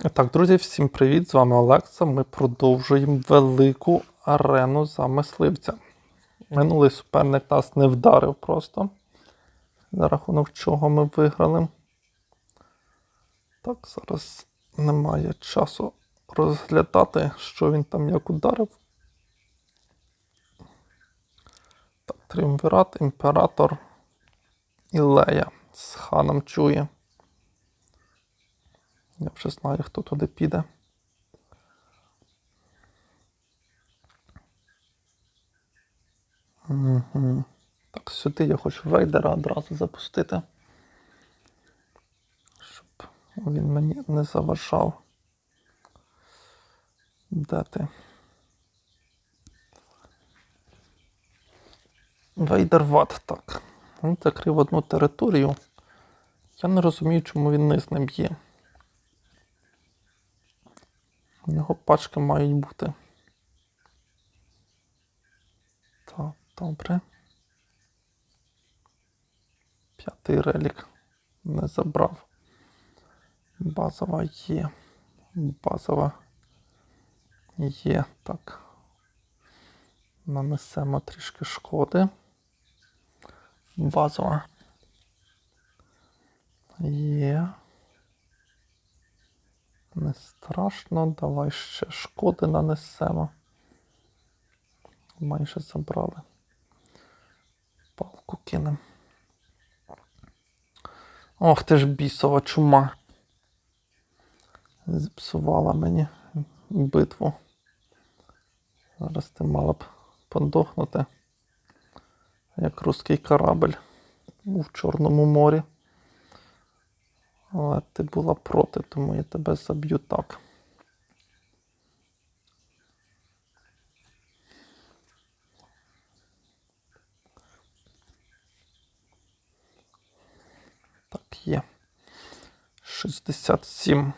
Так, друзі, всім привіт! З вами Олекса. Ми продовжуємо велику арену за мисливця. Минулий суперник нас не вдарив просто. За рахунок чого ми виграли. Так, зараз немає часу розглядати, що він там як ударив. Так, Тріумвірат, імператор і Лея з ханом чує. Я вже знаю, хто туди піде. Угу. Так, сюди я хочу вейдера одразу запустити. Щоб він мені не заважав. Де ти? Вейдер ват, так. Він закрив одну територію. Я не розумію, чому він низ не б'є. У нього пачки мають бути. Так, добре. П'ятий релік не забрав. Базова є. Базова є. Так. Нанесемо трішки шкоди. Базова. Є. Не страшно, давай ще шкоди нанесемо. Майже забрали. Палку кинемо. Ох ти ж бісова чума. Зіпсувала мені битву. Зараз ти мала б подохнути, як русський корабль у Чорному морі. Але ти була проти, тому я тебе заб'ю так. Так, є. 67.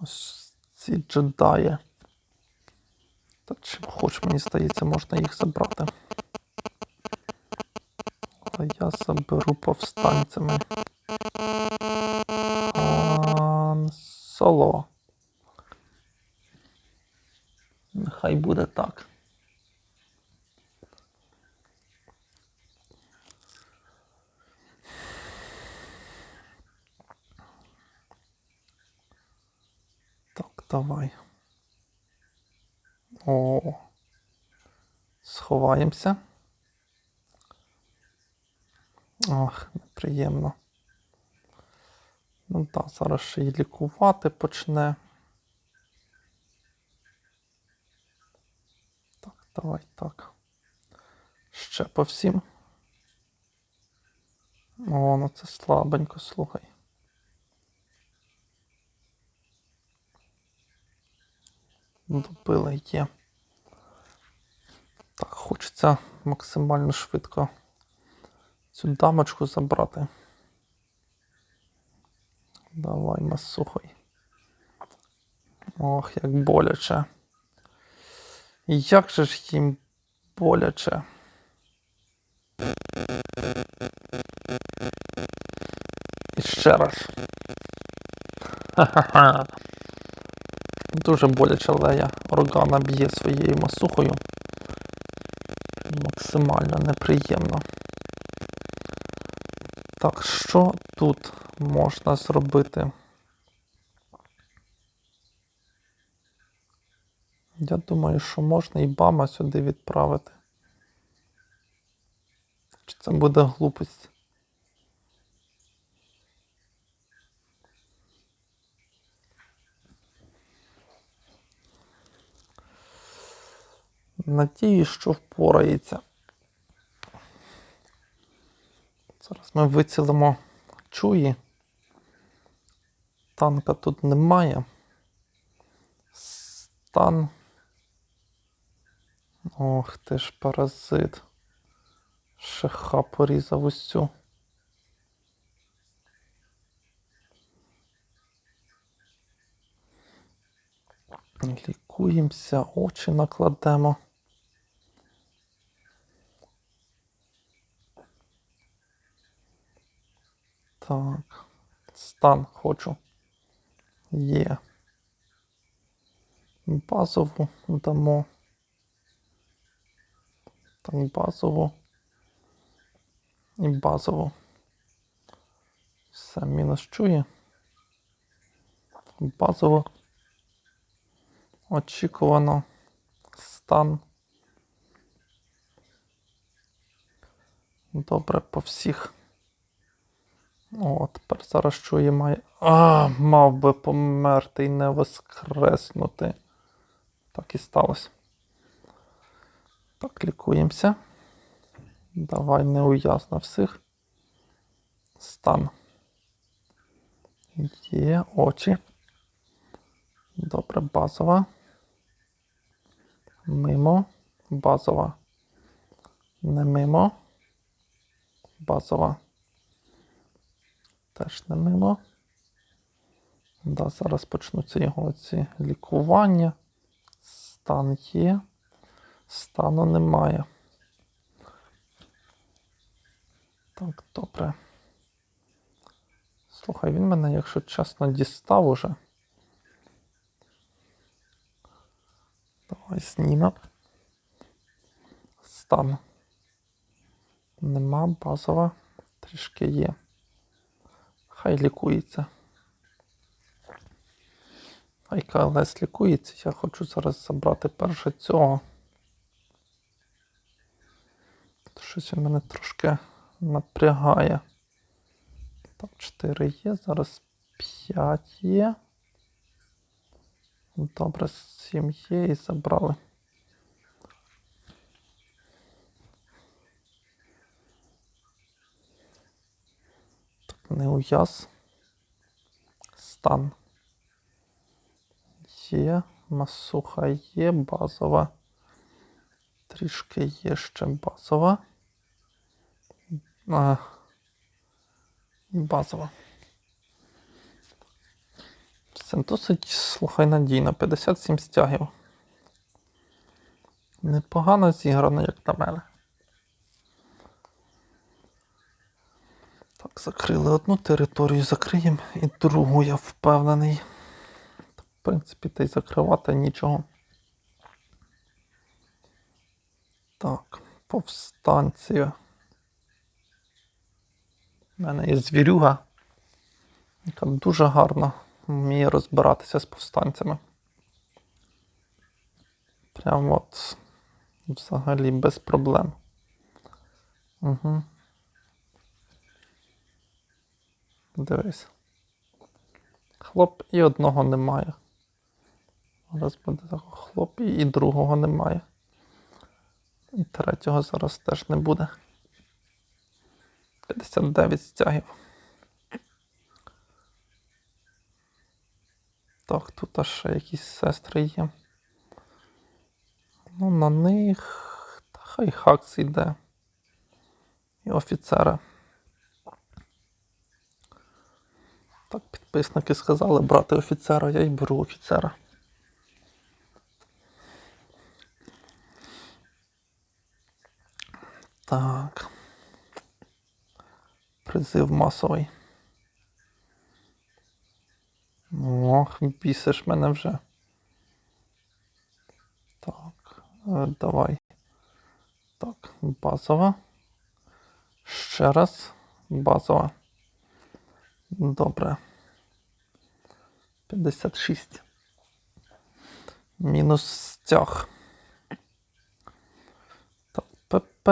Ось ці джедаї. Та чим хоч, мені здається, можна їх забрати. Але я заберу повстанцями. Соло. Нехай буде так. Так, давай. О. Сховаємося. Ох, неприємно. Ну так, зараз ще й лікувати почне. Так, давай так. Ще по всім. О, ну це слабенько, слухай. Добили є. Так, хочеться максимально швидко цю дамочку забрати. Давай, масухай. Ох, як боляче. Як же ж їм боляче. І ще раз. Ха-ха-ха. Дуже боляче Лея. Органа б'є своєю масухою. Максимально неприємно. Так, що тут можна зробити? Я думаю, що можна і Бама сюди відправити. Чи це буде глупость? Надію, що впорається. Зараз ми вицілимо чуї. Танка тут немає. Стан. Ох ти ж паразит. Шеха порізав усю. Лікуємося, очі накладемо. Так. Стан хочу. Є. Базову дамо. Так, базову. І базову. Все, мінус чує. Базово. Очікувано. Стан. Добре по всіх. О, тепер зараз чує має. А, мав би померти і не воскреснути. Так і сталося. Так, лікуємося. Давай не уясно всіх. Стан. Є очі. Добре, базова. Мимо. Базова. Не мимо. Базова. Теж не мимо. Да, зараз почнуться його ці лікування. Стан є. Стану немає. Так, добре. Слухай, він мене, якщо чесно, дістав уже. Давай знімемо. Стан. Нема, базова. Трішки є. Хай лікується. Хай КЛС лікується. Я хочу зараз забрати перше цього. Щось він мене трошки напрягає. Так, 4 є, зараз 5 є. Добре, 7 є і забрали. Так, не уяз. Стан. Є, масуха є, базова. Трішки є ще базова. А, і базова. Це досить, слухай, надійно. 57 стягів. Непогано зіграно, як на мене. Так, закрили одну територію, закриємо і другу, я впевнений. В принципі, та й закривати нічого. Так, повстанція. У мене є звірюга, яка дуже гарно вміє розбиратися з повстанцями. Прямо от взагалі без проблем. Угу. Дивись. Хлоп і одного немає. Зараз буде так хлоп і другого немає. І третього зараз теж не буде. 59 стягів. Так, тут аж ще якісь сестри є. Ну, на них. Та хай хакс йде. І офіцера. Так, підписники сказали брати офіцера, я й беру офіцера. Так. Призив масовий. Ох, бісиш мене вже. Так, е, давай. Так, базова. Ще раз. Базова. Добре. 56. Мінус стяг. Так, ПП.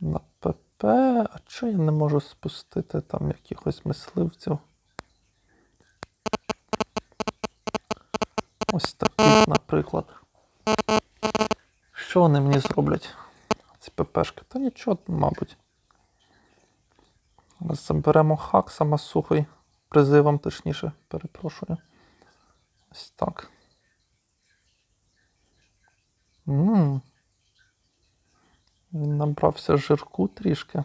На ПП. А чого я не можу спустити там якихось мисливців? Ось таких, наприклад. Що вони мені зроблять? Ці ППшки? Та нічого, мабуть. Заберемо хак саме сухий. Призивом, точніше, перепрошую. Ось так. Ммм. Він набрався жирку трішки.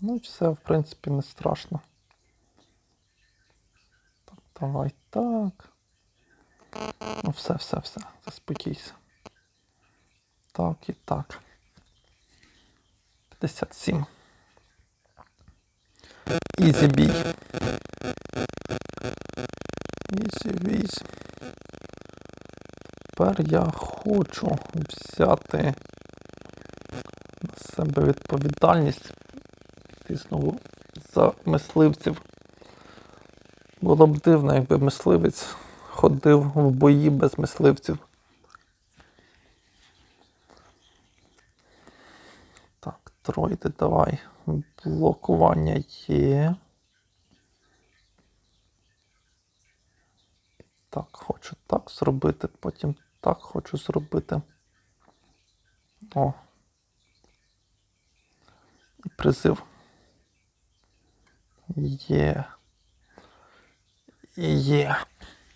Ну, і все, в принципі, не страшно. Так, давай так. Ну, все, все, все. Заспокійся. Так і так. 57. Ізі бій. Ізі візь. Тепер я хочу взяти на себе відповідальність. Ти знову за мисливців. Було б дивно, якби мисливець ходив в бої без мисливців. Так, тройди, давай. Блокування є. Так, хочу так зробити, потім так хочу зробити. О. Призив. Є. Є.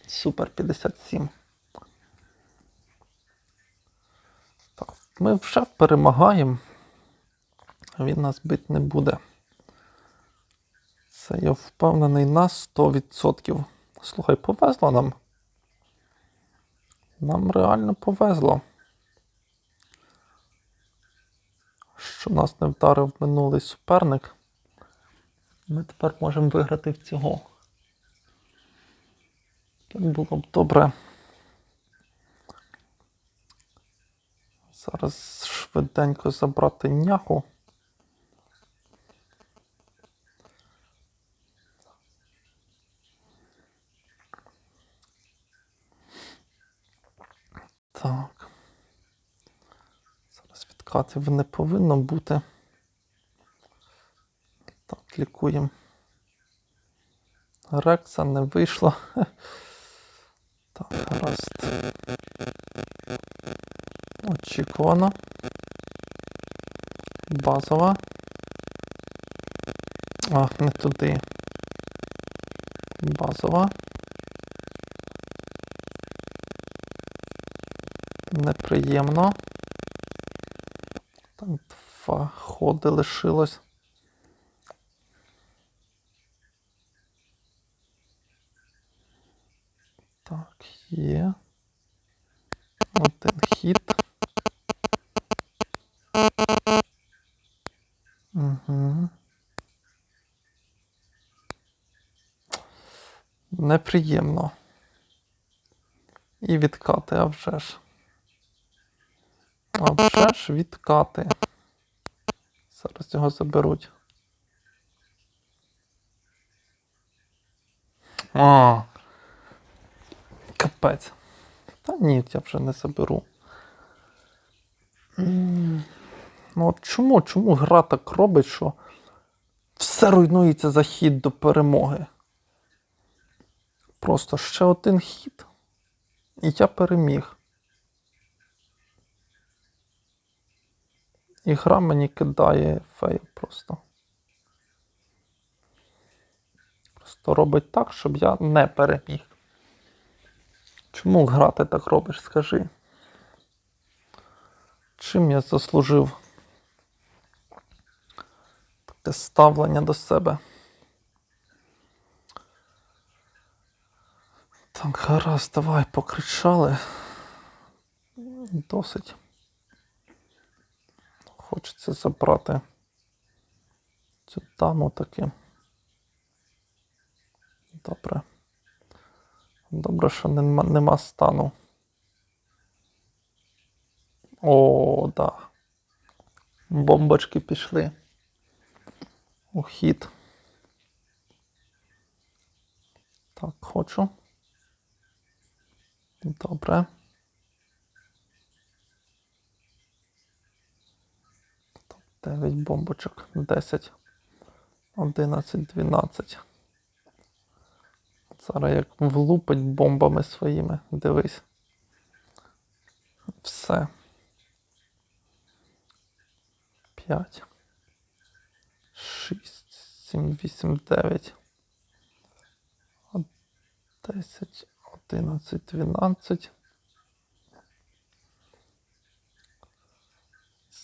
Супер 57. Так, ми вже перемагаємо. Він нас бить не буде. Це я впевнений на 100%. Слухай, повезло нам. Нам реально повезло. Що нас не вдарив минулий суперник. Ми тепер можемо виграти в цього. Так було б добре. Зараз швиденько забрати няху. Так. Відкатів не повинно бути. Так, лікуємо. Рекса не вийшло. Так, гаразд. Очікувано. Базова. А, не туди. Базова. Неприємно. Там два ходи лишилось. Так, є. Один хід. Угу. Неприємно. І відкати, а вже ж. А вже ж відкати. Зараз його заберуть. А. Капець. Та ні, я вже не заберу. Ну от чому, чому гра так робить, що все руйнується за хід до перемоги? Просто ще один хід, і я переміг. І гра мені кидає фейл просто. Просто робить так, щоб я не переміг. Чому гра ти так робиш, скажи? Чим я заслужив таке ставлення до себе? Так, гаразд, давай покричали. Досить. Хочеться забрати цю даму таки. Добре. Добре, що нема, нема стану. О, да. Бомбочки пішли. У хід. Так, хочу. Добре. 9 бомбочок. 10, 11, 12. Зараз як влупить бомбами своїми. Дивись. Все. 5. 6, 7, 8, 9. 10, 11, 12.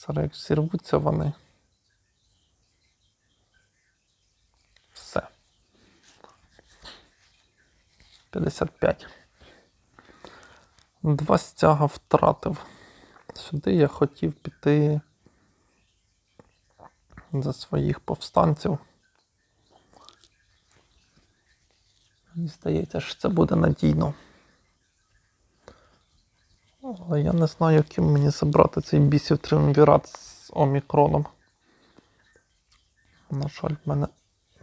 Зараз як зірвуться вони. Все. 55. Два стяга втратив. Сюди я хотів піти за своїх повстанців. Мені здається, що це буде надійно. Але я не знаю, яким мені забрати цей бісів триумвірат з омікроном. На жаль, в мене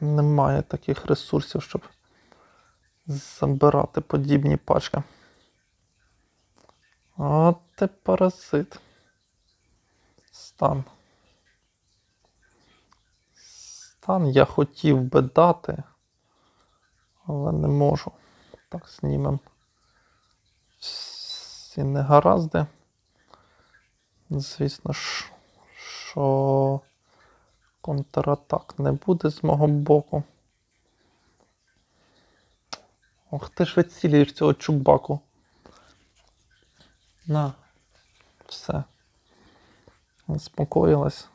немає таких ресурсів, щоб забирати подібні пачки. От ти паразит. Стан. Стан я хотів би дати, але не можу. Так, знімемо всі негаразди. Звісно ж, що контратак не буде з мого боку. Ох, ти ж вицілюєш цього чубаку. На. Все. Заспокоїлась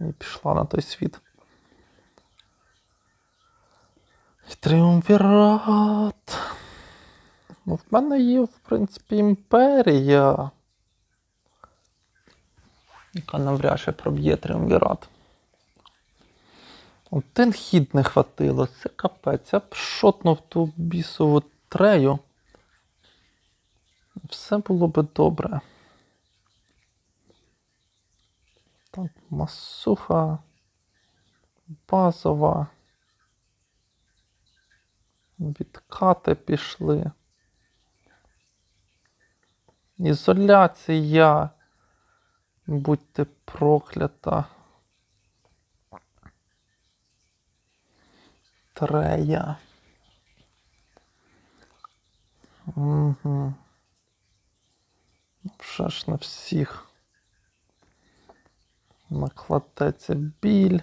і пішла на той світ. Тріумвірат. Ну, в мене є, в принципі, імперія. Яка навряд чи проб'є тріумвірат. Один хід не хватило, це капець. Я б шотнув ту бісову трею. Все було би добре. Так, масуха. Базова. Відкати пішли. Ізоляція. Будьте проклята. Трея. Угу. Вже ж на всіх. Накладеться біль.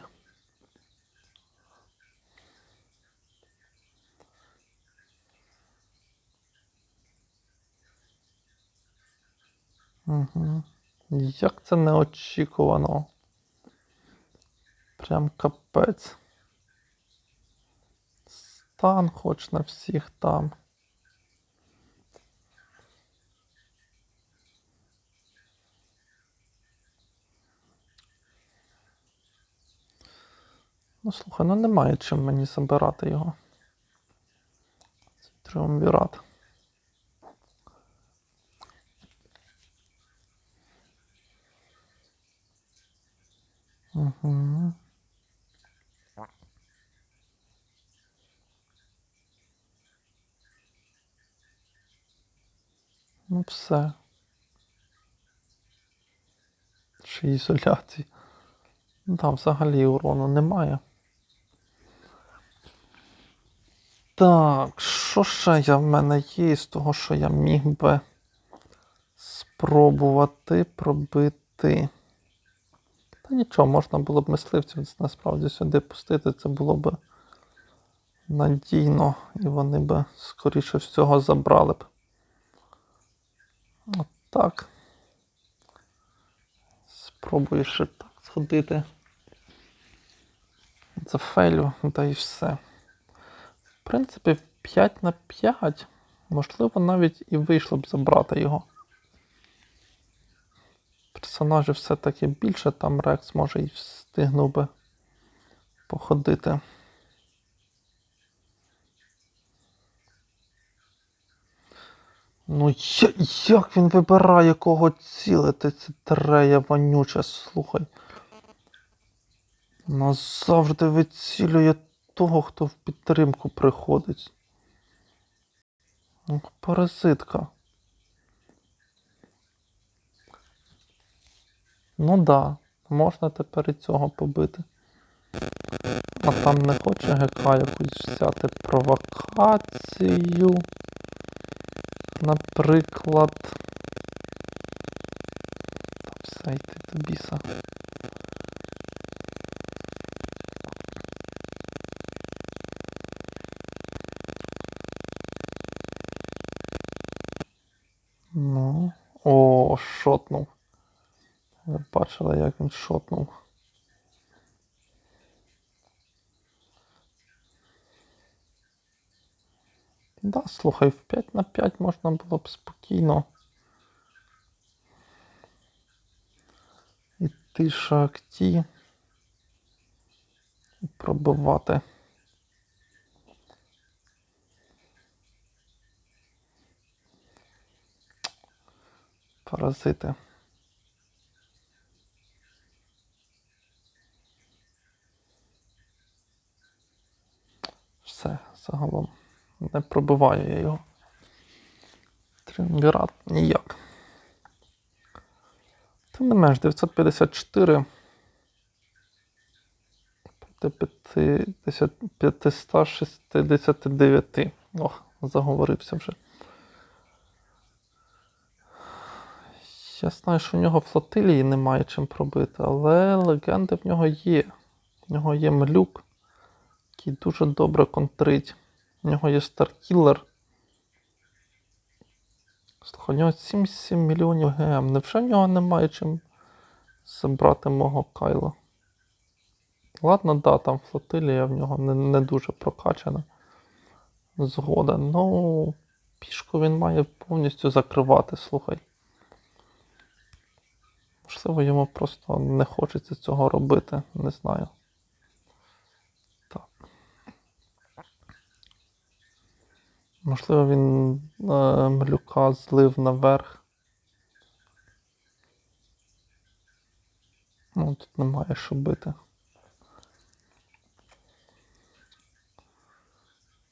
Угу. Як це неочікувано. Прям капець. Стан хоч на всіх там. Ну, слухай, ну немає чим мені забирати його. Це тріумвірат. Угу. Ну, все. Ще ізоляції. Ну, Там взагалі урону немає. Так, що ще я в мене є з того, що я міг би спробувати пробити. Та нічого, можна було б мисливців насправді сюди пустити, це було б надійно, і вони б, скоріше всього, забрали б. От так. Спробую ще так сходити. Зафейлю, та і все. В принципі, 5 на 5, можливо, навіть і вийшло б забрати його. Персонажів все-таки більше, там Рекс може і встигнув би походити. Ну, як він вибирає, кого цілити? Це трея вонюча, слухай. Назавжди вицілює того, хто в підтримку приходить. Ох, Паразитка. Ну да, можна тепер і цього побити. А там не хоче ГК якусь взяти провокацію. Наприклад. Та все йти до біса. Ну. О, шотнув. Ви бачили, як він шотнув. Да, слухай, в 5 на 5 можна було б спокійно. Іти шахті і пробивати. Паразити. Загалом. Не пробиваю я його. Тріумвірат ніяк. Тим не менш, 954 проти 569. Ох, заговорився вже. Я знаю, що у нього флотилії немає чим пробити, але легенди в нього є. В нього є млюк, який дуже добре контрить. В нього є Старкілер. Слухай, у нього 77 мільйонів ГМ. Невже в нього немає чим забрати мого Кайла? Ладно, да, там флотилія в нього не, не дуже прокачана. Згода. Ну, пішку він має повністю закривати, слухай. Можливо, йому просто не хочеться цього робити, не знаю. Можливо, він е, малюка злив наверх. Ну, тут немає що бити.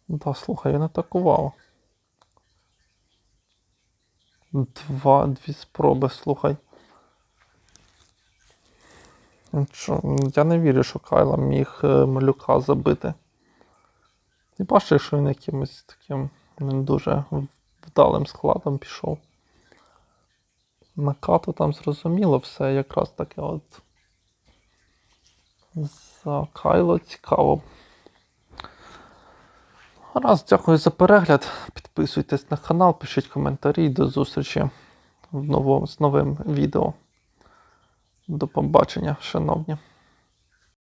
Да, слухай, він атакував. Два, дві спроби, слухай. Я не вірю, що Кайла міг е, малюка забити. І бачиш, що він якимось таким не дуже вдалим складом пішов. На кату там зрозуміло все якраз таке от. За Кайло цікаво. Раз, дякую за перегляд. Підписуйтесь на канал, пишіть коментарі. До зустрічі в новому, з новим відео. До побачення, шановні.